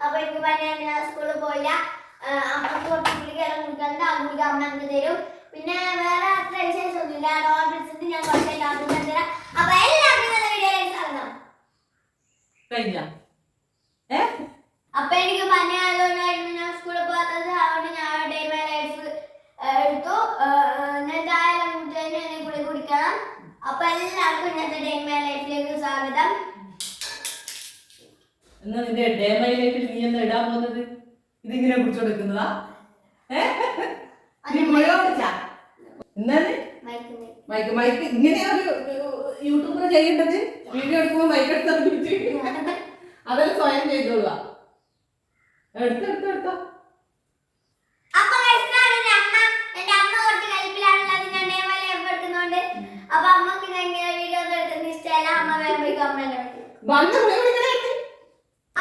അപ്പൊ എനിക്ക് പനി സ്കൂളിൽ പോയില്ല. അമ്മയ്ക്ക് കുറച്ച് ഗുളികയെല്ലാം കുടിക്കാറുണ്ട് അമ്മയ്ക്ക് അമ്മ എനിക്ക് തരും. പിന്നെ വേറെ അത്ര വിശേഷമൊന്നുമില്ല. വിളിച്ചിട്ട് ഞാൻ കുറച്ചായിട്ട് അമ്മ തരാം. അപ്പൊ എല്ലാവർക്കും നല്ല വീഡിയോയിലേക്ക് സ്വാഗതം. കഴിഞ്ഞ ഏ? അപ്പൊ എനിക്ക് പനി ആയതുകൊണ്ടായിരുന്നു ഞാൻ സ്കൂളിൽ പോകാത്തത്. അതുകൊണ്ട് ഞാൻ ഡേ മൈ ലൈഫ് എടുത്തു. ഞാൻ ചായ കൂടി കുടിക്കണം അപ്പൊ എല്ലാവർക്കും ഇന്നത്തെ ഡേ മൈ ലൈഫിലേക്ക് സ്വാഗതം. എന്നാ നിന്റെ ഡേമയിലേക്ക് നീ എന്താ ഇടാൻ പോകുന്നത്? ഇതിങ്ങനെ എന്നാണ് മയക്കുന്നത് മൈക്ക് മൈക്ക് ഇങ്ങനെയാ ഒരു യൂട്യൂബർ ചെയ്യേണ്ടത്. വീഡിയോ എടുക്കുമ്പോൾ മൈക്ക് എടുത്ത് അതെല്ലാം സ്വയം ചെയ്തോളുക എടുത്തോ എടുത്തോ എടുത്തോ. അപ്പൊ കുറച്ച് അമ്മയ്ക്ക് വീഡിയോ എടുക്കുന്ന ഇഷ്ടമല്ല അമ്മ വന്ന് മുഴ പിടിക്കണേ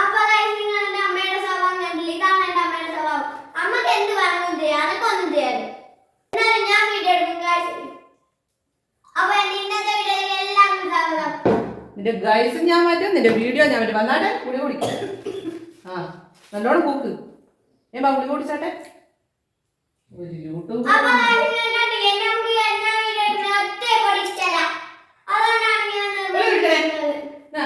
അപ്പൊ നിങ്ങൾ എന്റെ അമ്മയുടെ സ്വഭാവം കണ്ടില്ല? ഇതാണ് എന്റെ അമ്മയുടെ സ്വഭാവം. അമ്മയ്ക്ക് എന്ത് വേണമെന്നും ചെയ്യാം. അനക്കൊന്നും ചെയ്യാറ് എന്നാലും ഞാൻ വീഡിയോ എടുക്കും guys. അപ്പൊ എന്റെ ഇന്നത്തെ വീഡിയോയിലേക്ക് എല്ലാവർക്കും സ്വാഗതം. നിന്റെ ഗൈസ് ഞാൻ മാറ്റും നിന്റെ വീഡിയോ ഞാൻ മാറ്റും. വന്നാട്ടെ കുളി കുടിക്കാം. ആ നല്ലോണം കൂക്ക്. ഏമാ കുളി കുടി കുടിച്ചാട്ടെ? ഒരു യൂട്യൂബ് അപ്പൊ guys, നിങ്ങൾ കണ്ടില്ലേ എന്റെ അമ്മയ്ക്ക് എന്നാ വീഡിയോ എടുക്കുന്നത് ഒറ്റ പൊടി ഇഷ്ടമല്ല അതുകൊണ്ടാണ് ഞാൻ നിർബന്ധിക്കുന്നത്. ആ,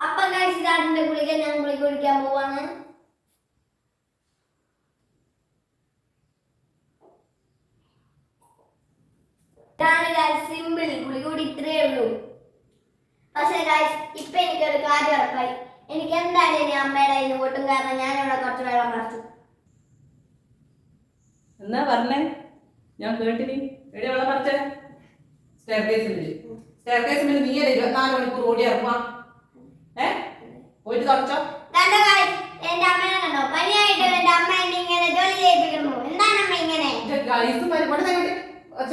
അപ്പൊ guys, ഇതാണ് എന്റെ ഗുളിക ഞാൻ ഗുളിക കുടിക്കാൻ പോവാണ് ഇതാണ് സിമ്പിൾ ഗുളിക കൂടി ഇത്രയേ ഉള്ളൂ പക്ഷേ ഗായ്സ് ഇപ്പൊ എനിക്കൊരു കാര്യം ഉറപ്പായി എനിക്ക് എന്തായാലും ഇനി അമ്മയുടെ കയ്യിൽ നിന്ന് കൂട്ടും കാരണം ഞാൻ ഇവിടെ കുറച്ച് വെള്ളം മറച്ചു എന്നാ പറഞ്ഞേ ഞാൻ കേട്ടിനി എവിടെ വെള്ളം പറിച്ചേ സ്റ്റെയർ കേസിൽ സ്റ്റെയർ കേസിൽ നീ അല്ലേ ഇരുപത്തിനാല് മണിക്കൂർ ഓടി ഇറങ്ങുക ഏ പോയിട്ട് തുടച്ചോ കണ്ടോ ഗായ്സ് എന്റെ അമ്മേനെ കണ്ടോ? പനിയായിട്ട് എന്റെ അമ്മ എന്നെ ഇങ്ങനെ ജോലി ചെയ്യിപ്പിക്കുന്നു. എന്താണ് അമ്മ ഇങ്ങനെ? ഗൈസ് പരിപാടി തങ്ങോട്ട്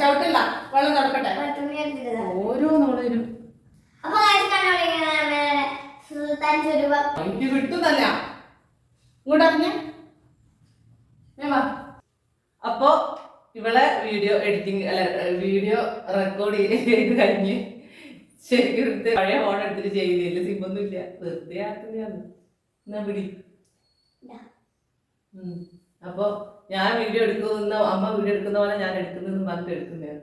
ചവിട്ടില്ല. വെള്ളം തുടക്കട്ടെ എടുത്തിട്ടതാ. ഓരോ നോളരും അപ്പൊ കണ്ടോ ഇങ്ങനെ അമ്മേനെ എനിക്ക് കിട്ടുന്നല്ല ഇങ്ങോട്ട് അറിഞ്ഞ അപ്പോ ഇവളെ വീഡിയോ എഡിറ്റിംഗ് അല്ല വീഡിയോ റെക്കോർഡ് ചെയ്ത് കഴിഞ്ഞ് ശരിക്കും എടുത്ത് പഴയ ഫോൺ എടുത്തിട്ട് ചെയ്യുന്നില്ല സിമ്മൊന്നും ഇല്ല. വെറുതെ ആക്കുന്നതാണ്. എന്നാ പിടി ഇതാ. ഉം. അപ്പൊ ഞാൻ വീഡിയോ എടുക്കുന്ന അമ്മ വീഡിയോ എടുക്കുന്ന പോലെ ഞാൻ എടുക്കുന്നതെന്ന് പറഞ്ഞിട്ട് എടുക്കുന്നതാണ്.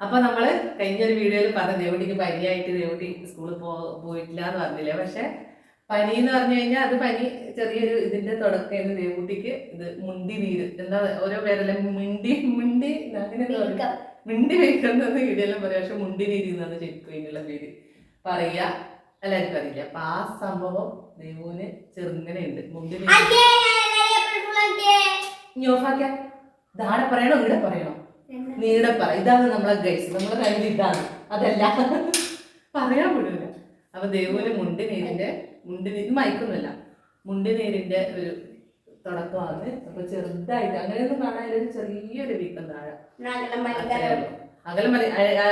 അപ്പൊ നമ്മൾ കഴിഞ്ഞൊരു വീഡിയോയിൽ പറഞ്ഞ ദേവട്ടിക്ക് പനിയായിട്ട് ദേവട്ടി സ്കൂളിൽ പോ പോയിട്ടില്ല എന്ന് പറഞ്ഞില്ലേ? പക്ഷെ പനി എന്ന് പറഞ്ഞു കഴിഞ്ഞാൽ അത് പനി ചെറിയൊരു ഇതിന്റെ തുടക്കമായിരുന്നു. ദേവൂട്ടിക്ക് ഇത് മുണ്ടി നീര് എന്താ ഓരോ പേരല്ലേ? മുണ്ടി മുണ്ടി അങ്ങനെ. മിണ്ടി വെക്കുന്നത് വീഡിയോയിലും പറയാം. പക്ഷെ മുണ്ടി നീര് എന്നാണ് ശരിക്കും ഇതിനുള്ള പേര്. പറയാ എല്ലാവർക്കും അറിയില്ല. അപ്പൊ ആ സംഭവം ദേവുവിന് ചെറുങ്ങനെ ഉണ്ട് മുണ്ടി. ഇനി ഓഫാക്കിയ ഇതാടെ പറയണോ? ഇവിടെ പറയണോ? നീടെ പറ. ഇതാണ് നമ്മളെ ഗൈസ് നമ്മളെ കയ്യിൽ ഇതാണ്. അതല്ല. പറയാൻ വിടൂല. അപ്പൊ ദേവുവിന് മുണ്ടി നീരിന്റെ മുണ്ടി നീര് മയക്കൊന്നുമില്ല. മുണ്ടി നീരിന്റെ ഒരു തുടക്കമാണ്. അപ്പൊ ചെറുതായിട്ട് അങ്ങനെയൊന്നും കാണാൻ ചെറിയൊരു വീക്കം താഴെ. അകലം മതി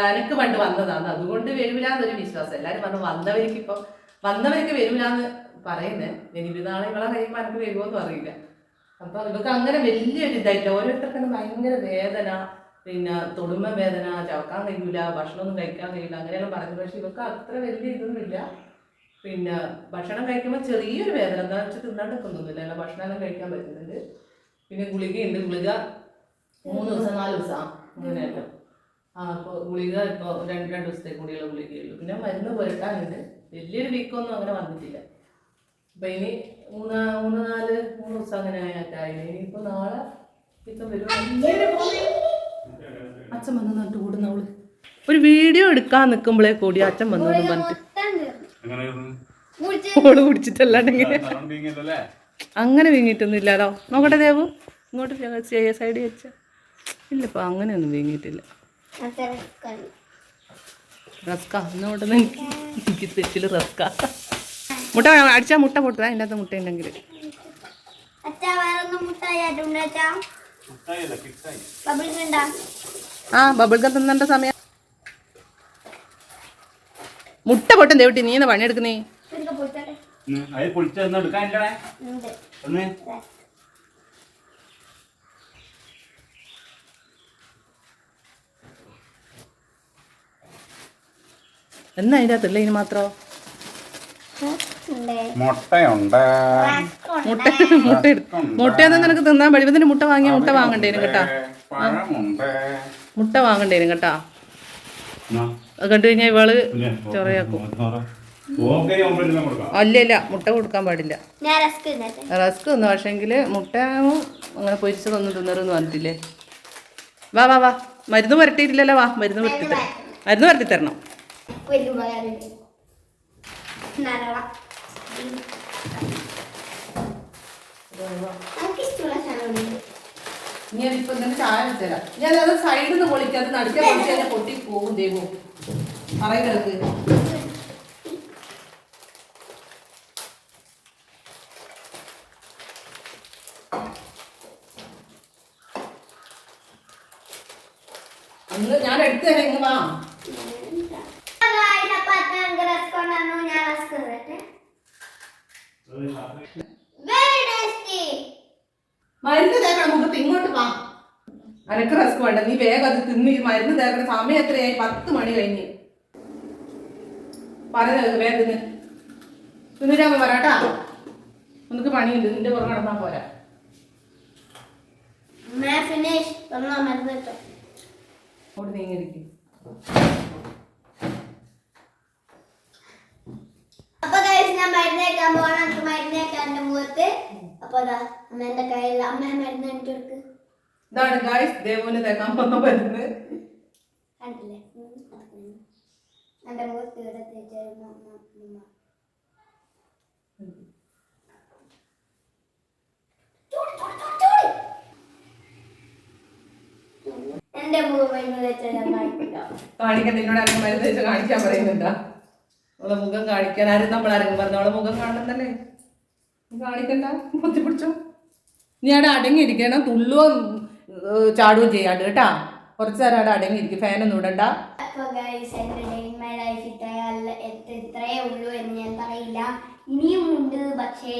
അനക്ക് പണ്ട് വന്നതാണ്. അതുകൊണ്ട് വരൂലെന്നൊരു വിശ്വാസം. എല്ലാരും പറഞ്ഞു വന്നവർക്ക് ഇപ്പൊ വന്നവർക്ക് വരൂലെന്ന് പറയുന്നേ. ഇനി നാളെ ഇവളെ കഴിയുമ്പോൾ എനിക്ക് വരുമോന്നും അറിയില്ല. അപ്പൊ ഇവർക്ക് അങ്ങനെ വലിയൊരു ഇതായിട്ടില്ല ഓരോരുത്തർക്കും ഭയങ്കര വേദന പിന്നെ തൊടുമ വേദന ചവക്കാൻ കഴിയൂല ഭക്ഷണമൊന്നും കഴിക്കാൻ കഴിയില്ല അങ്ങനെയെല്ലാം പറഞ്ഞു. പക്ഷെ ഇവർക്ക് അത്ര വലിയ ഇതൊന്നുമില്ല. പിന്നെ ഭക്ഷണം കഴിക്കുമ്പോൾ ചെറിയൊരു വേദന. എന്താ വെച്ചാൽ തിന്നാണ്ടൊക്കെ അല്ല ഭക്ഷണം കഴിക്കാൻ പറ്റുന്നുണ്ട് പിന്നെ ഗുളികയുണ്ട് ഗുളിക മൂന്ന് ദിവസം നാല് ദിവസം. അങ്ങനെയല്ലോ ആ അപ്പോൾ ഗുളിക ഇപ്പോൾ രണ്ട് രണ്ട് ദിവസത്തെ കൂടിയുള്ള ഗുളികയുള്ളൂ പിന്നെ മരുന്ന് പുരട്ടാനുണ്ട്. വലിയൊരു വീക്കൊന്നും അങ്ങനെ വന്നിട്ടില്ല. അപ്പം ഇനി മൂന്ന് മൂന്ന് നാല് മൂന്ന് ദിവസം അങ്ങനെ ആയിട്ടായി ഇനിയിപ്പോൾ നാളെ ഇപ്പം വരും. അച്ഛൻ വന്ന് നട്ട് ഒരു വീഡിയോ എടുക്കാൻ നിൽക്കുമ്പോഴേ കൂടി അച്ഛൻ വന്നു പറഞ്ഞിട്ട് മൊത്തം തീർന്നു. എങ്ങനെയായിരുന്നു കുടിച്ച് ഓൾ കുടിച്ചിട്ടല്ലാണ്ടെങ്കിൽ അങ്ങനെ വീങ്ങിയിട്ടൊന്നും ഇല്ലാലോ നോക്കട്ടെ ദേവു. ഇങ്ങോട്ട് സൈഡ് വെച്ച. ഇല്ലപ്പോ അങ്ങനെയൊന്നും വീങ്ങിയിട്ടില്ല. റസ്ക എനിക്ക് തെറ്റിൽ റസ്ക മുട്ട അടിച്ചാൽ മുട്ട പൊട്ടുക അതിന്റെ അകത്ത് മുട്ട ഉണ്ടെങ്കിൽ ആ ബബിൾ ഗം തിന്നേണ്ട സമയം മുട്ട പൊട്ടം ദേവട്ടി നീ എന്നാ പണിയെടുക്കുന്നേ? എന്നാ അതിന്റെ അകത്തുള്ള ഇനി മാത്രം? മുട്ടയുണ്ട്. മുട്ട മുട്ട മുട്ടയൊന്നും നിനക്ക് തിന്നാൻ പഴുപ്പത്തിന് മുട്ട വാങ്ങിയ മുട്ട വാങ്ങണ്ടേനും കേട്ടാ. മുട്ട വാങ്ങണ്ടേനും കേട്ടാ. അത് കണ്ടു കഴിഞ്ഞാൽ ഇവൾ ചൊറയാക്കും. അല്ല ഇല്ല മുട്ട കൊടുക്കാൻ പാടില്ല. റസ്ക് തിന്നു പക്ഷേങ്കിൽ മുട്ട അങ്ങനെ പൊരിച്ചതൊന്നും തിന്നറെന്ന് പറഞ്ഞിട്ടില്ലേ? വാ വാ വാ. മരുന്ന് പുരട്ടിയിട്ടില്ലല്ലോ വാ മരുന്ന് പുരട്ടി തരണം മരുന്ന് പുരട്ടി തരണം ഇനി ഇപ്പൊ ചായ വെച്ചുതരാം ഞാൻ അത് സൈഡിൽ നിന്ന് പൊളിക്കാതെ നടുക്കാൻ പൊട്ടി പോകും ദൈവം. അന്ന് ഞാൻ മരുന്ന് തേക്കണം മുഖത്ത് ഇങ്ങോട്ട് വാ. അനക്ക് റസ്ക് വേണ്ട നീ വേഗം അത് തിന്ന് ഈ മരുന്ന് തേക്കണ സമയം എത്രയായി? പത്ത് മണി കഴിഞ്ഞ്. പല വേഗത്തിന് തിന്നിട്ടാകുമ്പോൾ വരാട്ടാ നമുക്ക് പണിയുണ്ട് നിന്റെ പുറം നടന്നാ പോരാ. ഓടി നീങ്ങിരിക്കും അപ്പൊ കഴിച്ച് ഞാൻ മരുന്നേക്കാൻ പോകണം എനിക്ക് മരുന്നേക്കാൻ എന്റെ മുഖത്ത് അപ്പൊ അതാ അമ്മ എന്റെ കയ്യിൽ അമ്മ മരുന്ന് എനിക്ക് കൊടുക്ക്. ഇതാണ് ഗായ്സ് ദേവന് തേക്കാൻ പോകുന്ന മരുന്ന്. കണ്ടില്ലേ? എന്റെ മുഖത്ത് ഇവിടെ തേച്ചായിരുന്നു അമ്മ. എന്റെ മുഖം മരുന്ന് തേച്ചാൽ ഞാൻ കാണിക്കില്ല. കാണിക്കാൻ നിന്നോട് മരുന്ന് കാണിക്കാൻ പറയുന്നുണ്ടാ? മുഖം കാണിക്കാൻ ആരും നമ്മൾ ആരെങ്കിലും പറഞ്ഞു അവളെ മുഖം കാണുന്നല്ലേ നീ കാണിക്കണ്ട പൊത്തിപ്പിടിച്ചോ. നീ അവിടെ അടങ്ങിയിരിക്കണം തുള്ളുവോ ചാടുകയും ചെയ്യാണ്ട് കേട്ടാ? കുറച്ച് നേരം അവിടെ അടങ്ങിയിരിക്കും ഫാനൊന്നും ഇടണ്ട. മൈ ലൈഫ് ഇത്രയല്ല ഇത്രയേ ഉള്ളൂ എന്ന് ഞാൻ പറയില്ല. ഇനിയും ഉണ്ട് പക്ഷേ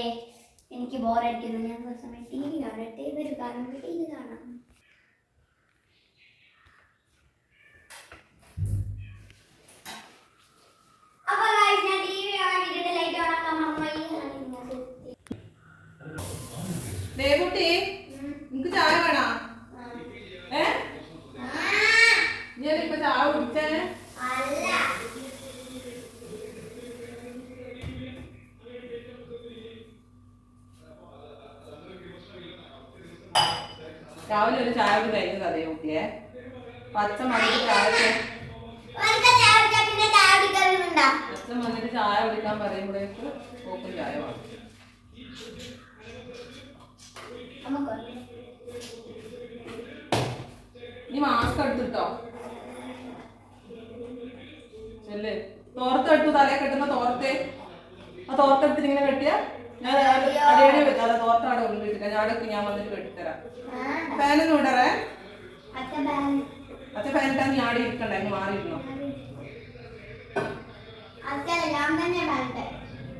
എനിക്ക് ബോറടിക്കുന്നു ഞാൻ കുറച്ച് സമയം ടി വി കാണട്ടെ ഇവർ കാണും. ടി വി കാണാം. ദേവുട്ടി നിനക്ക് ചായ വേണോ? ഏ? ഞാൻ ഇപ്പൊ ചായ കുടിച്ചേ? രാവിലെ ഒരു ചായ കൂടി കഴിഞ്ഞത് അതേ കുട്ടിയെ. പച്ച മണിക്ക് ചായ കുടിക്കാൻ പറയുമ്പോഴേക്ക് ഓക്കും ചായ വേണം. നീ മാസ്ക് എടുത്തിട്ടോ തോർത്തെടുത്തു തല കെട്ടുന്ന തോർത്തെ. ആ തോർത്തെടുത്തിട്ട് ഇങ്ങനെ കെട്ടിയ ഞാൻ അടിയടി വെച്ചാൽ തോർത്താണ് കൊണ്ടിട്ടില്ല ഞാൻ അവിടെ ഞാൻ വന്നിട്ട് കെട്ടിത്തരാം ഫാനൊന്നും ഇടറേ? അച്ഛൻ ഫാനിട്ടാ നീ ആടെ ഇരിക്കണ്ട അങ്ങ് മാറിയിരുന്നോ?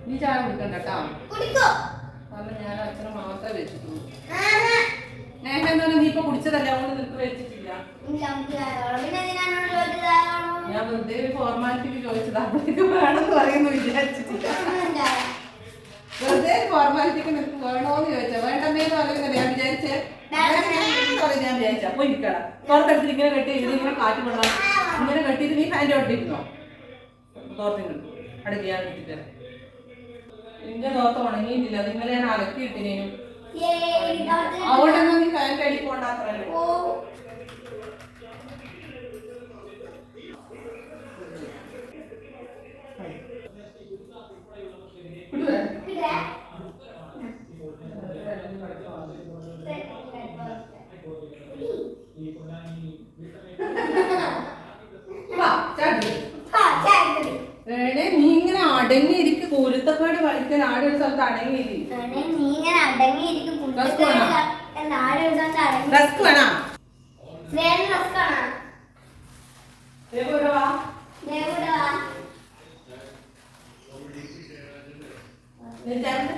നീ ചായ കുടിക്കണ്ട കേട്ടാ കാരണം ഞാൻ അച്ഛനെ മാത്രമേ വെച്ചിട്ടുള്ളൂ. നേഹ എന്താ നീ ഇപ്പൊ കുടിച്ചതല്ലേ? അതുകൊണ്ട് നിനക്ക് വെച്ചിട്ടില്ല. ഞാൻ വെറുതെ ഒരു ഫോർമാലിറ്റിക്ക് ചോദിച്ചത്. അപ്പോഴേക്ക് വേണമെന്ന് പറയുന്നു വിചാരിച്ചിട്ട് വെറുതെ ഒരു ഫോർമാലിറ്റിക്ക് നിനക്ക് വേണോന്ന് ചോദിച്ചാ വേണ്ടമേന്ന് പറയുന്നത് ഞാൻ വിചാരിച്ചേ. ഞാൻ വിചാരിച്ചാ അപ്പൊ ഇരിക്കണം തോർത്തെടുത്തിട്ട് ഇങ്ങനെ കെട്ടി ഇത് ഇങ്ങനെ കാറ്റ് കൊള്ളാം ഇങ്ങനെ കെട്ടിയിട്ട് നീ ഫാന്റെ ഒട്ടിരുന്നോ തോർത്തിങ്ങൾ അടുത്ത് ഞാൻ ഇട്ടിട്ട് നിന്റെ തോർത്ത് ഉണങ്ങിയിട്ടില്ല. നിങ്ങളെ ഞാൻ അലക്കിയിട്ടിനും അവിടെ നീ ഫാന്റെ അടി പോണ്ടാത്രല്ലേ ഓ. കിട്ടില്ലേ? വാ ചാടി ആ, ചായ കുടി. വേണേ നീ ഇങ്ങനെ അടങ്ങിയിരിക്ക് കൂരുത്തക്കാട് കളിക്കാൻ ആടെ ഒരു സ്ഥലത്ത് അടങ്ങിയിരി ആണേ, നീ ഇങ്ങനെ അടങ്ങിയിരിക്കും Rust വേണോ? നാല് ദിവസം അടങ്ങി ഡസ്ക് വേണോ നേരെ റസ്ക് ആണോ ദേവൂടെ വാ ദേവിടെ വാ നീ ചാടി.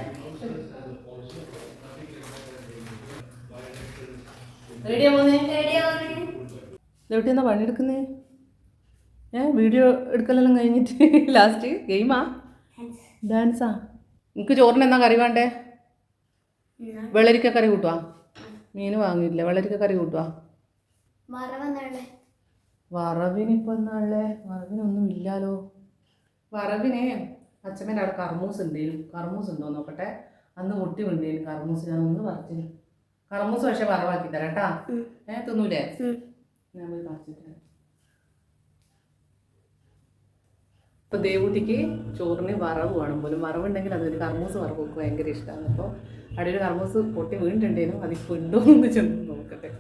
റേഡിയോ എവിടെയാ പണിയെടുക്കുന്നേ? ഏ വീഡിയോ എടുക്കലെല്ലാം കഴിഞ്ഞിട്ട് ലാസ്റ്റ് ഗെയിമാ ഡാൻസാ നിങ്ങൾക്ക് ചോറിന് എന്നാ കറി വേണ്ടേ? വെള്ളരിക്ക കറി കൂട്ടുവാ? മീൻ വാങ്ങിയില്ല വെള്ളരിക്ക കറി കൂട്ടുവാ? മറവന്നാളെ വറവിന് ഇപ്പൊ എന്നാളെ വറവിനൊന്നും ഇല്ലാലോ. വറവിനെ അച്ഛമ്മേന്റെ അവിടെ കർമൂസ് ഉണ്ടേലും കർമൂസ് ഉണ്ടോ നോക്കട്ടെ. അന്ന് മുട്ടി ഉണ്ടേലും കർമൂസ്. ഞാൻ ഒന്ന് പറിച്ചിന് കർമൂസ് പക്ഷെ വറവാക്കി തരാം കേട്ടാ. ഏ തിന്നൂലേ? ഞാൻ പോയി പറിച്ചിട്ട്. ഇപ്പൊ ദേവൂട്ടിക്ക് ചോറിന് വറവ് വേണം പോലും. വറവുണ്ടെങ്കിൽ അതൊരു കർമ്മൂസ് വറവ് ഒക്കെ ഭയങ്കര ഇഷ്ടമാണ് അപ്പോൾ അവിടെ ഒരു കർമ്മൂസ് പൊട്ടി വീണിട്ടുണ്ടേനും. അതിപ്പോൾ ഉണ്ടോ എന്ന് ചെന്ന് നോക്കട്ടെ.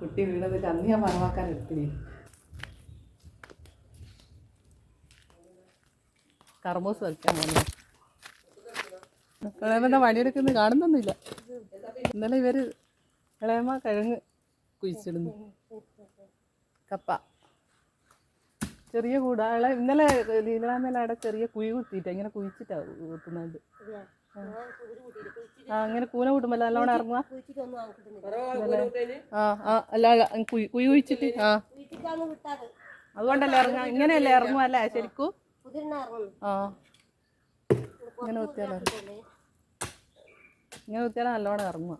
കുട്ടി വീണത് അന്ന് ഞാൻ വറവാക്കാൻ എടുത്തിനി. കർമ്മൂസ് വയ്ക്കാൻ പണിയെടുക്കുന്നത് കാണുന്നൊന്നുമില്ല. ഇന്നലെ ഇവർ ഇളയമ്മ കിഴങ്ങ് കുഴിച്ചിടുന്നു. കപ്പ. ചെറിയ കൂടാളെ ഇന്നലെ ലീലാന്നല്ല അവിടെ ചെറിയ കുഴി കുത്തിയിട്ട്. ഇങ്ങനെ കുഴിച്ചിട്ടാ കുത്തുന്നുണ്ട് ആ അങ്ങനെ കൂന കൂട്ടുമ്പോ നല്ലോണം ഇറങ്ങുക? ആ ആ അല്ല, കുഴി കുഴി കുഴിച്ചിട്ട് ആ. അതുകൊണ്ടല്ലേ ഇറങ്ങുക? ഇങ്ങനെയല്ലേ ഇറങ്ങുക അല്ലേ? ശരിക്കും? ആ. ഇങ്ങനെ കുത്തിയാലും ഇങ്ങനെ കുത്തിയാലും നല്ലോണം ഇറങ്ങുക.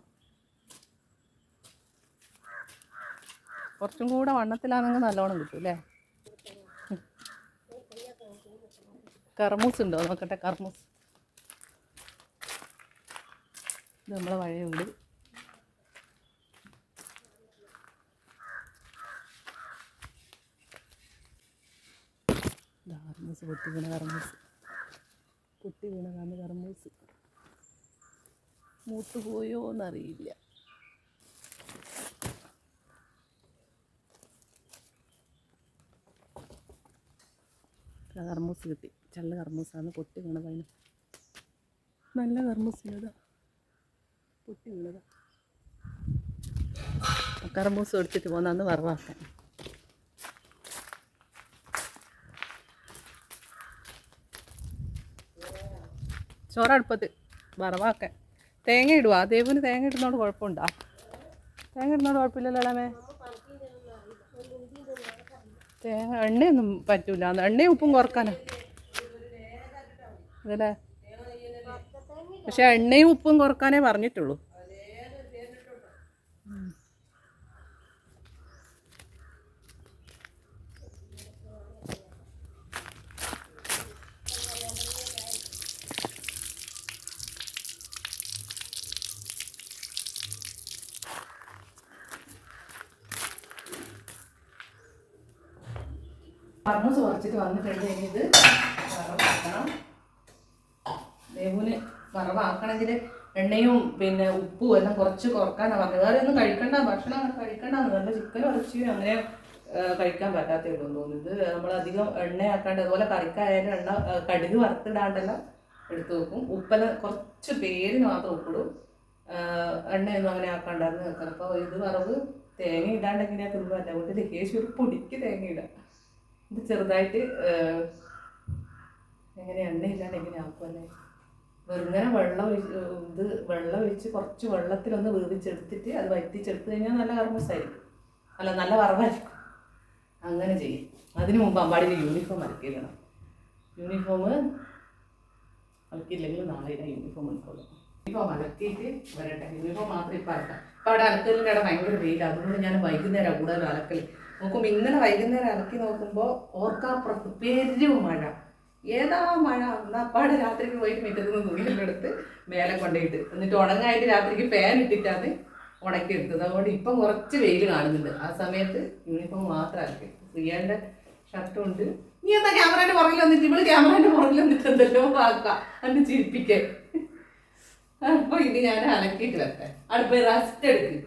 കുറച്ചും കൂടെ വണ്ണത്തിലാണെങ്കിൽ നല്ലോണം കിട്ടും അല്ലേ? കർമൂസ് ഉണ്ടോ നോക്കട്ടെ കർമൂസ്. ഇത് നമ്മളെ വഴയുണ്ട് ഇതാ കർമൂസ് പൊട്ടി വീണ കർമൂസ്. പൊട്ടി വീണതാണ് കർമൂസ്. മൂത്ത് പോയോ എന്നറിയില്ല കർമൂസ് കിട്ടി. ചള്ള കർമ്മൂസാന്ന് പൊട്ടി വീണത് അതിന്. നല്ല കർമ്മൂസിനതാ പൊട്ടി വീണതാ. കർമ്മൂസ് ഒടിച്ചിട്ട് പോന്നാന്ന് വറവാക്കാൻ ചോറടുപ്പത്ത്. വറവാക്കാൻ തേങ്ങ ഇടുവാ. ദേവിന് തേങ്ങ ഇടുന്നതുകൊണ്ട് കുഴപ്പമുണ്ടോ? തേങ്ങ ഇടുന്നോട് കുഴപ്പമില്ലല്ലോ ഇളമേ എണ്ണയൊന്നും പറ്റൂല. എണ്ണയും ഉപ്പും കുറക്കാനാ. അതല്ലേ പക്ഷെ എണ്ണയും ഉപ്പും കുറക്കാനേ പറഞ്ഞിട്ടുള്ളൂ. കർമ്മൂസ് കുറച്ചിട്ട് വന്നിട്ടുണ്ട് ഇനി വറവാക്കണം. വറവാക്കണമെങ്കിൽ എണ്ണയും പിന്നെ ഉപ്പും എല്ലാം കുറച്ച് കുറക്കാനാണ് പറഞ്ഞത്. വേറെ ഒന്നും കഴിക്കണ്ട ഭക്ഷണം കഴിക്കണ്ടെന്ന് നല്ല ചിക്കൻ ഇറച്ചിയും അങ്ങനെ കഴിക്കാൻ പറ്റാത്തേ ഉള്ളൂ ഇത് നമ്മളധികം എണ്ണയാക്കാണ്ട് അതുപോലെ കറിക്കായാലും എണ്ണ കടുക് വറുത്തിടാണ്ടെല്ലാം എടുത്തു വെക്കും. ഉപ്പെല്ലാം കുറച്ച് പേരിന് മാത്രം ഉപ്പിടും. എണ്ണയൊന്നും അങ്ങനെ ആക്കാണ്ടായിരുന്നു. നിൽക്കണം അപ്പോൾ ഇത് വറവ് തേങ്ങ ഇടാണ്ട് എങ്ങനെയാ തിന്നുമ്പോൾ എന്റെ വീട്ടിൽ കേശു ഒരു പൊടിക്ക് തേങ്ങ ഇടാം. ഇത് ചെറുതായിട്ട് എങ്ങനെ എണ്ണ ഇല്ലാണ്ട് എങ്ങനെ ആക്കുമല്ലേ വെറുങ്ങനെ വെള്ളം ഇത് വെള്ളം ഒഴിച്ച് കുറച്ച് വെള്ളത്തിലൊന്ന് വേവിച്ചെടുത്തിട്ട് അത് വറ്റിച്ചെടുത്ത് കഴിഞ്ഞാൽ നല്ല കർമ്മസായിരിക്കും അല്ല നല്ല വറവായിരിക്കും. അങ്ങനെ ചെയ്യും. അതിന് മുമ്പ് അമ്പാടിയിൽ യൂണിഫോം അലക്കിയിടണം. യൂണിഫോം അലക്കിയില്ലെങ്കിൽ നാളെ യൂണിഫോം എടുക്കുള്ളൂ യൂണിഫോം അലക്കിയിട്ട് വരട്ടെ. യൂണിഫോം മാത്രം ഇപ്പം അലക്കാം. ഇപ്പം അവിടെ അലക്കലിന്റെ അവിടെ ഭയങ്കര വെയിലാണ് അതുകൊണ്ട് ഞാൻ വൈകുന്നേരം കൂടുതൽ അലക്കൽ നോക്കുമ്പോൾ ഇന്നലെ വൈകുന്നേരം ഇറക്കി നോക്കുമ്പോൾ ഓർക്കാപ്പുറത്ത് പെരും മഴ. ഏതാ മഴ? അപ്പാടെ രാത്രിക്ക് പോയിട്ട് മിറ്റത്ത് നിന്ന് തുണിയിലെടുത്ത് മേലെ കൊണ്ടുപോയിട്ട് എന്നിട്ട് ഉണങ്ങായിട്ട് രാത്രിക്ക് ഫാൻ ഇട്ടിട്ടാണ് ഉണക്കിയെടുത്തത്. അതുകൊണ്ട് ഇപ്പം കുറച്ച് വെയിൽ കാണുന്നുണ്ട്. ആ സമയത്ത് യൂണിഫോം മാത്രം അലക്കി ഷർട്ടുണ്ട് നീ എന്താ ക്യാമറേന്റെ പുറകിൽ വന്നിട്ട് ഇവൾ ക്യാമറേന്റെ പുറകിൽ വന്നിട്ട് എന്തെല്ലോ ആക്കാം അന്ന് ചിരിപ്പിക്കേ അപ്പൊ ഇത് ഞാൻ അലക്കിയിട്ട് വെക്കാം അടുപ്പ് റെസ്റ്റ് എടുക്ക്.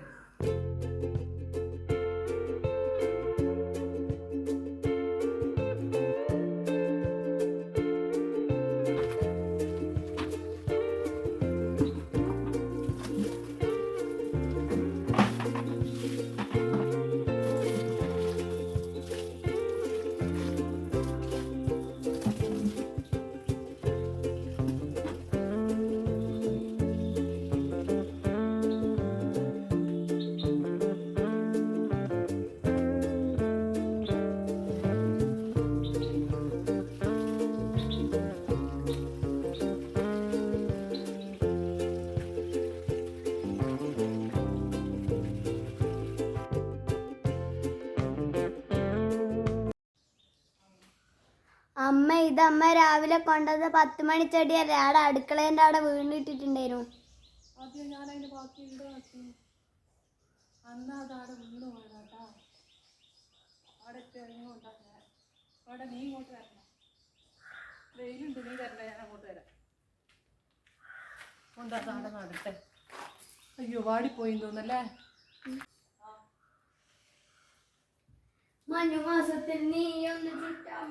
അമ്മ ഇത് അമ്മ രാവിലെ കൊണ്ടത് പത്ത് മണിച്ചെടിയല്ലേ ആടെ അടുക്കളേന്റെ അവിടെ വീണിട്ടിട്ടുണ്ടായിരുന്നു. അതെ ഞാൻ അതിന് ബാക്കി ഉണ്ടോ ആക്കി അന്നാ അത് അവിടെ വീണ് പോയതാട്ടാ. അവിടെ ഇറങ്ങിക്കൊണ്ടാ ഞാൻ. അവിടെ നീ ഇങ്ങോട്ട് വരണം. വെയിലുണ്ട് നീ വരണ്ട ഞാൻ അങ്ങോട്ട് വരാം. കൊണ്ടാ അവിടെ നടട്ടെ. അയ്യോ വാടിപ്പോയി തോന്നല്ലേ മഞ്ഞുമാസത്തിൽ നീ ഒന്ന് ചുറ്റാൻ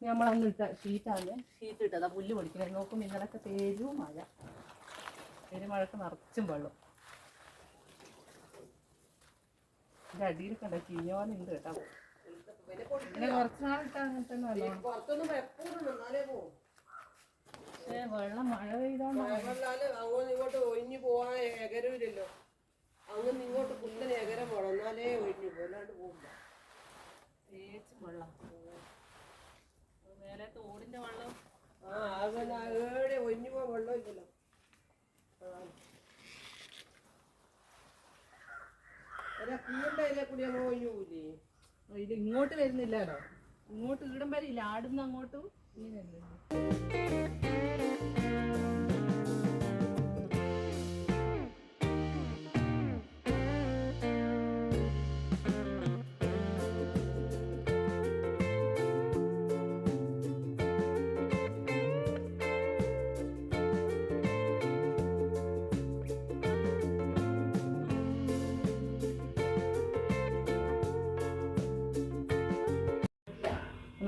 അന്ന് ഇട്ട ഷീറ്റാണ്. ഷീറ്റ് ഇട്ടതാ പുല്ല് പൊടിക്കുന്നത് നോക്കും ഇന്നലൊക്കെ പേരും മഴ. പെരുമഴക്ക് നിറച്ചും വെള്ളം. ഇതിന്റെ അടിയിൽ കണ്ട ചീഞ്ഞോലുണ്ട് കേട്ടോ. പിന്നെ കുറച്ച് നാളിട്ടാ അങ്ങനെ തന്നെ നല്ലോണം. പക്ഷേ വെള്ളം മഴ പെയ്തോണ്ടാ. അങ്ങോട്ട് ഇങ്ങോട്ട് ഒഴിഞ്ഞു പോവാൻ എകരൂലല്ലോ അങ്ങനെ ഇങ്ങോട്ട് കുന്നനെ എകരം പോണം. എന്നാലേ ഒഴിഞ്ഞു പോകും അല്ലാണ്ട് പോകില്ല തേച്ച് വെള്ളം. തോടിന്റെ വെള്ളം. ആ ഏടെ പോകാൻ അതിലെ കൂടി അങ്ങ് ഇത് ഇങ്ങോട്ട് വരുന്നില്ലാടോ. ഇങ്ങോട്ട് ഇടം വരെ ഇല്ല. ആടുന്ന അങ്ങോട്ടും ഇങ്ങനെ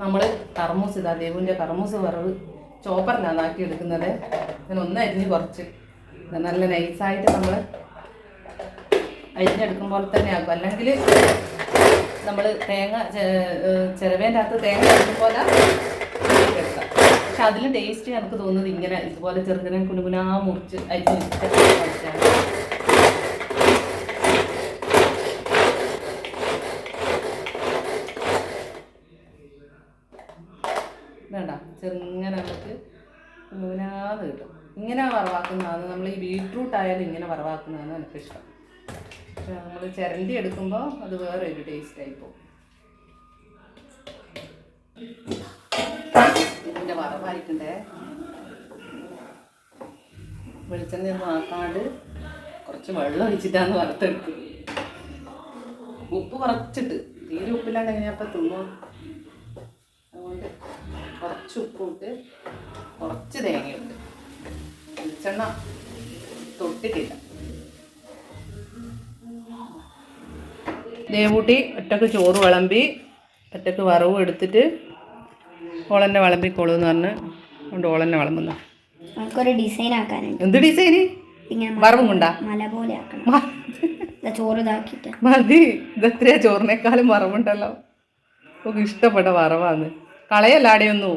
നമ്മൾ കർമ്മൂസ് ഇതാ ദേവുവിന്റെ കർമ്മൂസ് വറവ് ചോപ്പറിനാണ് ആക്കി എടുക്കുന്നത്. അങ്ങനെ ഒന്ന് അരിഞ്ഞ് കുറച്ച്. നല്ല നൈസായിട്ട് നമ്മൾ അരിഞ്ഞെടുക്കും പോലെ തന്നെ ആക്കും. അല്ലെങ്കിൽ നമ്മൾ തേങ്ങ ചിലവേന്റെ അകത്ത് തേങ്ങ എടുക്കും പോലെ പക്ഷെ അതിൽ ടേസ്റ്റ് എനിക്ക് തോന്നുന്നത് ഇങ്ങനെ ഇതുപോലെ ചെറുങ്ങനെ കുനുകുനാ മുറിച്ച് അരിഞ്ഞ് വെച്ചിട്ട് കഴിച്ചാണ് വേണ്ട ചെറുങ്ങനെ നമുക്ക് നൂനാന്ന് കിട്ടും ഇങ്ങനെ വറവാക്കുന്നതാണ്. നമ്മൾ ഈ ബീട്രൂട്ട് ആയാലും ഇങ്ങനെ വറവാക്കുന്നതാണ് എനിക്കിഷ്ടം പക്ഷെ നമ്മൾ ചിരണ്ടി എടുക്കുമ്പോൾ അത് വേറെ ഒരു ടേസ്റ്റ് പോകും. ഇതിന്റെ വറവായിട്ടുണ്ടേ. വെളിച്ചെണ്ണ ആക്കാണ്ട് കുറച്ച് വെള്ളം ഒഴിച്ചിട്ടാണ് വറുത്തെടുക്കും ഉപ്പ് കുറച്ചിട്ട് തീരെ ഉപ്പില്ലാണ്ട് എങ്ങനെയാ അപ്പം തിന്നു? അതുകൊണ്ട് കുറച്ച് ഉപ്പ് ഇട്ട് കുറച്ച് തേങ്ങയിട്ട് വെളിച്ചെണ്ണ തൊട്ടിട്ടില്ല. ദേവൂട്ടി ഒറ്റയ്ക്ക് ചോറ് വിളമ്പി ഒറ്റയ്ക്ക് വറവ് എടുത്തിട്ട് ഓളന്നെ വിളമ്പിക്കോളൂ എന്ന് പറഞ്ഞ് കൊണ്ട് ഓളന്നെ വിളമ്പുന്ന. നമുക്കൊരു ഡിസൈൻ ആക്കാനുണ്ട്. എന്ത് ഡിസൈന് ഇങ്ങനെ വറവും കൊണ്ടാ? മല പോലെ ആക്കണം. ചോറ് മതി. ഇതെത്രയാ ചോറിനേക്കാളും വറവുണ്ടല്ലോ. ഇഷ്ടപ്പെട്ട വറവാന്ന്. കളയല്ലാടെയൊന്നു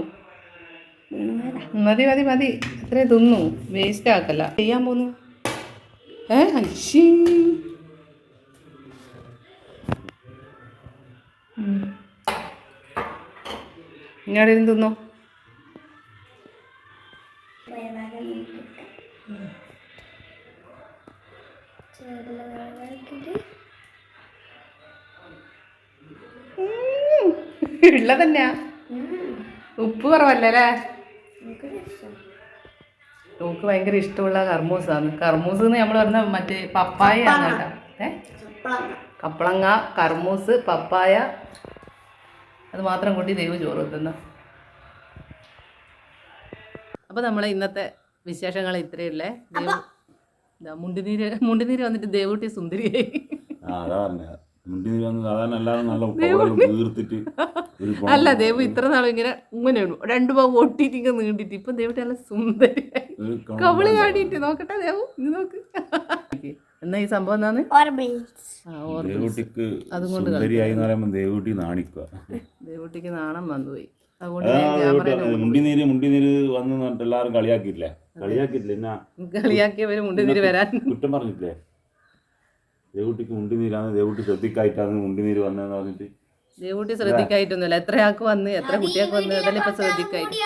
മതി മതി മതി. അത്രേ തിന്നു. വേസ്റ്റ് ആക്കല്ല. ചെയ്യാൻ പോന്നു. ഏ? അശി ഇങ്ങോട്ട് ഇരുന്ന് തിന്നോ? ഉപ്പ് കുറവല്ലേ നമുക്ക് ഭയങ്കര ഇഷ്ടമുള്ള കർമൂസാണ് കർമൂസ് എന്ന് നമ്മൾ പറഞ്ഞ മറ്റേ പപ്പായ ആണ് കേട്ടോ ഏ? കപ്പളങ്ങ കർമൂസ് പപ്പായ. അത് മാത്രം കൂട്ടി ദൈവം ചോറ് വെക്കുന്ന. അപ്പോൾ നമ്മളെ ഇന്നത്തെ വിശേഷങ്ങൾ ഇത്രയല്ലേ മുണ്ടിനീര് മുണ്ടിനീര് വന്നിട്ട് ദേവൂട്ടി സുന്ദരിയായി. മുണ്ടി വന്ന് സാധാരണ എല്ലാവരും നല്ല കവളം തീർത്തിട്ട് അല്ല ദേവു ഇത്ര നാളും ഇങ്ങനെ ഇങ്ങനെ ഇടും. രണ്ടു ഭാഗം ഒട്ടിയിട്ട് ഇങ്ങനെ നീണ്ടിട്ട്. ഇപ്പൊ ദേവൂട്ടി നല്ല സുന്ദരി കവിളി കാണിയിട്ട് നോക്കട്ടെ ദേവു. ഇത് നോക്ക്. എന്നാ ഈ സംഭവം ഓർ ദേവൂട്ടിക്ക് അതുകൊണ്ട് സുന്ദരിയായി എന്ന് പറയുമ്പോൾ ദേവൂട്ടി നാണിക്കുക. ദേവൂട്ടിക്ക് നാണം വന്നുപോയി. ക്യാമറ മുണ്ടിനീര് മുണ്ടിനീര് വന്ന് പറഞ്ഞിട്ട് എല്ലാവരും കളിയാക്കിയില്ലേ കളിയാക്കിയിട്ടില്ല. എന്നാ കളിയാക്കിയവര് മുണ്ടിനീര് വരാൻ കുറ്റം പറഞ്ഞിട്ടില്ലേ? ദേവൂട്ടിക്ക് മുണ്ടിനീരാണ്. ദേവൂട്ടി ശ്രദ്ധിക്കായിട്ടാണ് മുണ്ടിനീര് വന്നതെന്ന് പറഞ്ഞിട്ട്. ദേവൂട്ടി ശ്രദ്ധിക്കായിട്ടൊന്നുമില്ല. എത്ര ആൾക്ക് വന്ന് എത്ര കുട്ടികൾക്ക് വന്ന് അതല്ല ഇപ്പൊ ശ്രദ്ധിക്കായിട്ട്?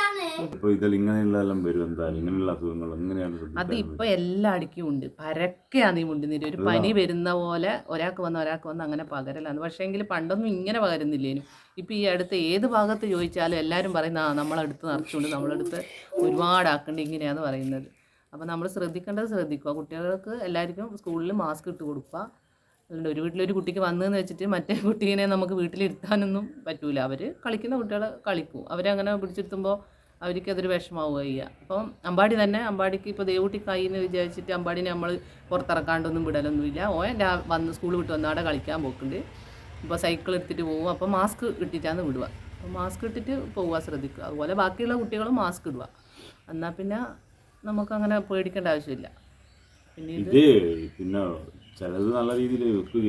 ഇപ്പൊ ഇതിൽ ഇങ്ങനെയുള്ളതെല്ലാം വരും എന്തായാലും ഇങ്ങനെയുള്ള അസുഖങ്ങൾ എങ്ങനെയാണ് അത് ഇപ്പൊ എല്ലാടിക്കും ഉണ്ട്. പരക്കെയാണ് ഈ മുണ്ടിനീര്. ഒരു പനി വരുന്ന പോലെ ഒരാൾക്ക് വന്ന് ഒരാൾക്ക് വന്ന് അങ്ങനെ പകരലാണ്. പക്ഷേങ്കിൽ പണ്ടൊന്നും ഇങ്ങനെ പകരുന്നില്ലേനും? ഇപ്പൊ ഈ അടുത്ത് ഏത് ഭാഗത്ത് ചോദിച്ചാലും എല്ലാവരും പറയുന്ന ആ നമ്മളടുത്ത് നിറച്ചുകൊണ്ട് നമ്മളടുത്ത് ഒരുപാട് ആക്കേണ്ടി ഇങ്ങനെയാന്ന് പറയുന്നത്. അപ്പോൾ നമ്മൾ ശ്രദ്ധിക്കേണ്ടത് ശ്രദ്ധിക്കുക. കുട്ടികൾക്ക് എല്ലാവർക്കും സ്കൂളിൽ മാസ്ക് ഇട്ട് കൊടുക്കുക. അതുകൊണ്ട് ഒരു വീട്ടിലൊരു കുട്ടിക്ക് വന്നതെന്ന് വെച്ചിട്ട് മറ്റേ കുട്ടീനെ നമുക്ക് വീട്ടിലിരുത്താനൊന്നും പറ്റൂല. അവർ കളിക്കുന്ന കുട്ടികൾ കളിക്കും. അവരങ്ങനെ പിടിച്ചിരുത്തുമ്പോൾ അവർക്ക് അതൊരു വിഷമാവുക ചെയ്യുക അപ്പം അമ്പാടി തന്നെ അമ്പാടിക്ക് ഇപ്പോൾ ദേവൂട്ടിക്കായി എന്ന് വിചാരിച്ചിട്ട് അമ്പാടിനെ നമ്മൾ പുറത്തിറക്കാണ്ടൊന്നും വിടലൊന്നുമില്ല. ഓൻ രാ വന്ന് സ്കൂൾ വിട്ട് വന്നാടെ കളിക്കാൻ പോക്കുണ്ട്. ഇപ്പോൾ സൈക്കിൾ എടുത്തിട്ട് പോകും അപ്പോൾ മാസ്ക് ഇട്ടിട്ടാണ് വിടുക. അപ്പോൾ മാസ്ക് ഇട്ടിട്ട് പോവുക ശ്രദ്ധിക്കുക. അതുപോലെ ബാക്കിയുള്ള കുട്ടികളും മാസ്ക് ഇടുക. എന്നാൽ പിന്നെ നമുക്കങ്ങനെ പേടിക്കേണ്ട ആവശ്യമില്ല. പിന്നെ ഇത് ഇത് പിന്നെ ചിലത് നല്ല രീതിയിൽ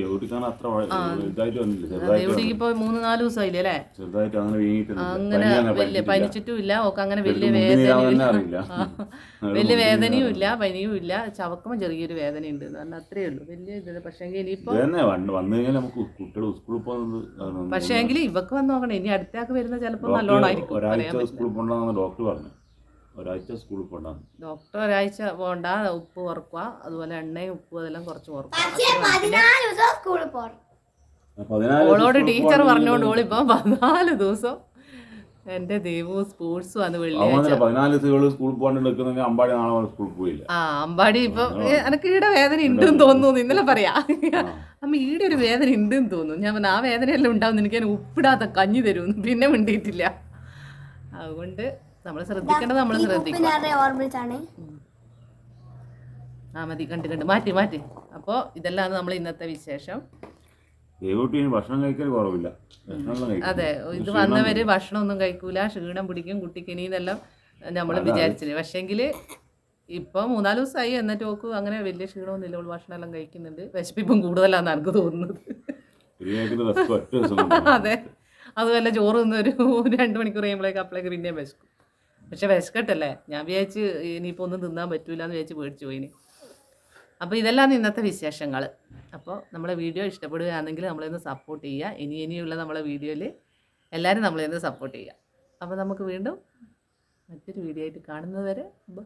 എവിടേക്കാണ് അത്ര ഇതായിട്ട് വന്നില്ല. ചെറുതായിട്ട് മൂന്ന് നാല് ദിവസമായില്ലേ അല്ലേ? ചെറുതായിട്ട് അങ്ങനെ വീണിട്ടുണ്ട് അങ്ങനെ വലിയ പനിച്ചിട്ടും ഇല്ല ഓക്ക് അങ്ങനെ വലിയ വേദനയും. വലിയ ഇല്ല പനിയും ഇല്ല ചവക്കുമ്പോൾ ചെറിയൊരു വേദന ഉണ്ട് അത്രേ ഉള്ളൂ. വലിയ ഇത് പക്ഷേങ്കിൽ ഇനിയിപ്പോ വന്ന് കഴിഞ്ഞാൽ നമുക്ക് കുട്ടികൾ സ്കൂളിൽ പോകുന്നത് പക്ഷേങ്കിൽ ഇവക്ക് വന്ന് നോക്കണം. ഇനി അടുത്താക്ക് വരുന്ന ചിലപ്പോൾ നല്ലോണമായിരിക്കും ഡോക്ടർ പറഞ്ഞു. ഒരാഴ്ച സ്കൂളിൽ പോകണ്ട ഡോക്ടർ ഒരാഴ്ച പോണ്ട ഉപ്പ് കുറക്കുക അതുപോലെ എണ്ണയും ഉപ്പും അതെല്ലാം കുറച്ച് കുറക്കുക. ഓളോട് ടീച്ചർ. പറഞ്ഞോണ്ട് ഓളിപ്പോ പതിനാല് ദിവസം എന്റെ ദൈവവും സ്പോർട്സും ആണ് വെള്ളിയാഴ്ച. പതിനാല് സ്കൂളിൽ പോകാണ്ട് അമ്പാടി നാളെ സ്കൂളിൽ പോയില്ല. ആ അമ്പാടി ഇപ്പൊ എനക്ക് ഈടെ വേദന ഉണ്ടെന്ന് തോന്നുന്നു ഇന്നലെ പറയാ. അമ്മ ഈടെ ഒരു വേദന ഉണ്ടെന്ന് തോന്നുന്നു. ഞാൻ ആ വേദനയെല്ലാം ഉണ്ടാവുന്നു എനിക്ക് ഞാൻ ഉപ്പിടാത്ത കഞ്ഞി തരുമെന്ന് പിന്നെ മിണ്ടിയിട്ടില്ല. അതുകൊണ്ട് നമ്മൾ ശ്രദ്ധിക്കേണ്ടത് നമ്മൾ ശ്രദ്ധിക്കും ആ മതി കണ്ട് കണ്ട്. മാറ്റി മാറ്റി. അപ്പോൾ ഇതെല്ലാം നമ്മൾ ഇന്നത്തെ വിശേഷം. ഭക്ഷണം കഴിക്കാൻ കുറവില്ല. അതെ ഇത് വന്നവര് ഭക്ഷണമൊന്നും കഴിക്കൂല. ക്ഷീണം പിടിക്കും കുട്ടിക്ക് ഇനിയെന്നെല്ലാം നമ്മൾ വിചാരിച്ചില്ല. പക്ഷേങ്കിൽ ഇപ്പൊ മൂന്നാൽ ദിവസമായി എന്നിട്ട് ഓക്ക് അങ്ങനെ വലിയ ക്ഷീണമൊന്നും ഇല്ല. ഭക്ഷണം എല്ലാം കഴിക്കുന്നുണ്ട്. വിശപ്പിപ്പം കൂടുതലാന്ന് എനിക്ക് തോന്നുന്നത്. അതെ. അതുമല്ല ചോറ് തിന്നൊരു രണ്ട് മണിക്കൂർ കഴിയുമ്പോഴേക്ക് അപ്പോഴേക്ക് പിന്നെയും വിശക്കും. പക്ഷെ വിശക്കട്ടല്ലേ? ഞാൻ വിചാരിച്ച് ഇനിയിപ്പോൾ ഒന്നും തിന്നാൻ പറ്റൂല എന്ന് വിചാരിച്ച് പേടിച്ചു പോയിന്. അപ്പോൾ ഇതെല്ലാം ഇന്നത്തെ വിശേഷങ്ങൾ അപ്പോൾ നമ്മളെ വീഡിയോ ഇഷ്ടപ്പെടുകയാണെങ്കിൽ നമ്മളൊന്ന് സപ്പോർട്ട് ചെയ്യുക ഇനി ഇനിയുള്ള നമ്മളെ വീഡിയോയിൽ എല്ലാവരും നമ്മളെ സപ്പോർട്ട് ചെയ്യുക അപ്പോൾ നമുക്ക് വീണ്ടും മറ്റൊരു വീഡിയോ ആയിട്ട് കാണുന്നത് വരെ ബൈ